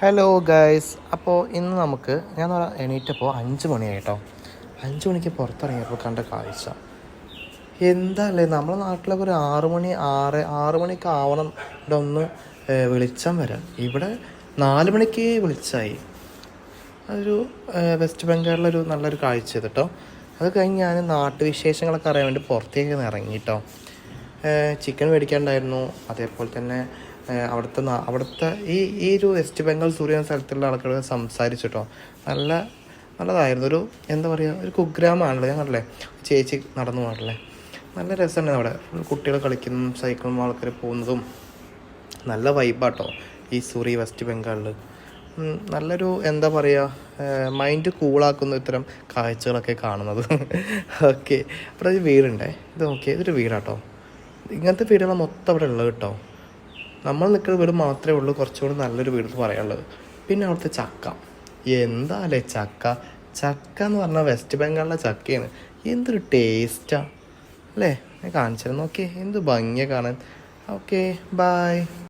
Hello guys അപ്പോൾ ഇന്ന് നമുക്ക് ഞാൻ എണീറ്റപ്പോൾ അഞ്ച് മണിയായിട്ടോ. അഞ്ച് മണിക്ക് പുറത്തിറങ്ങിയപ്പോൾ കണ്ട കാഴ്ച. എന്താല്ലേ? നമ്മുടെ നാട്ടിലൊക്കെ ഒരു ആറ് മണി ആറ് ആറ് മണിക്ക് ആവണം ഇവിടെ ഒന്ന് വെളിച്ചം വരാൻ. ഇവിടെ നാല് മണിക്ക് വെളിച്ചമായി അതൊരു വെസ്റ്റ് ബംഗാളിലൊരു നല്ലൊരു കാഴ്ച ചെയ്തിട്ടോ അത് കഴിഞ്ഞ് ഞാൻ നാട്ടുവിശേഷങ്ങളൊക്കെ അറിയാൻ വേണ്ടി പുറത്തേക്ക് ഇറങ്ങിയിട്ടോ ചിക്കൻ മേടിക്കാണ്ടായിരുന്നു. അതേപോലെ തന്നെ അവിടുത്തെ അവിടുത്തെ ഈ ഈ ഒരു വെസ്റ്റ് ബംഗാൾ സൂര്യ സ്ഥലത്തുള്ള ആൾക്കാർ സംസാരിച്ചു കേട്ടോ നല്ല നല്ലതായിരുന്നു. ഒരു എന്താ പറയുക ഒരു കുഗ്രാമാണല്ലോ ഞാൻ അല്ലേ ചേച്ചി നടന്നു പോകണല്ലേ നല്ല രസമാണ് അവിടെ. കുട്ടികൾ കളിക്കുന്നതും സൈക്കിളും ആൾക്കാർ പോകുന്നതും. നല്ല വൈബാട്ടോ ഈ സൂറി വെസ്റ്റ് ബംഗാളിൽ നല്ലൊരു എന്താ പറയുക മൈൻഡ് കൂളാക്കുന്ന ഇത്തരം കാഴ്ചകളൊക്കെ കാണുന്നത്. ഓക്കെ അപ്പോൾ അത് വീടുണ്ടേ? ഇത് നോക്കിയേ ഇതൊരു വീടാട്ടോ. ഇങ്ങനത്തെ വീടുകൾ മൊത്തം അവിടെ ഉള്ളത് കേട്ടോ. നമ്മൾ നിൽക്കുന്ന വീട് മാത്രമേ ഉള്ളൂ കുറച്ചുകൂടി നല്ലൊരു വീട് എന്ന് പറയാനുള്ളത്. പിന്നെ അവിടുത്തെ ചക്ക. എന്താ അല്ലേ ചക്ക? ചക്ക എന്ന് പറഞ്ഞാൽ വെസ്റ്റ് ബംഗാളിലെ ചക്കയാണ്. എന്തൊരു ടേസ്റ്റാണ് അല്ലേ? ഞാൻ കാണിച്ചിരുന്നു ഓക്കെ എന്ത് ഭംഗിയാണ് കാണാൻ. Okay bye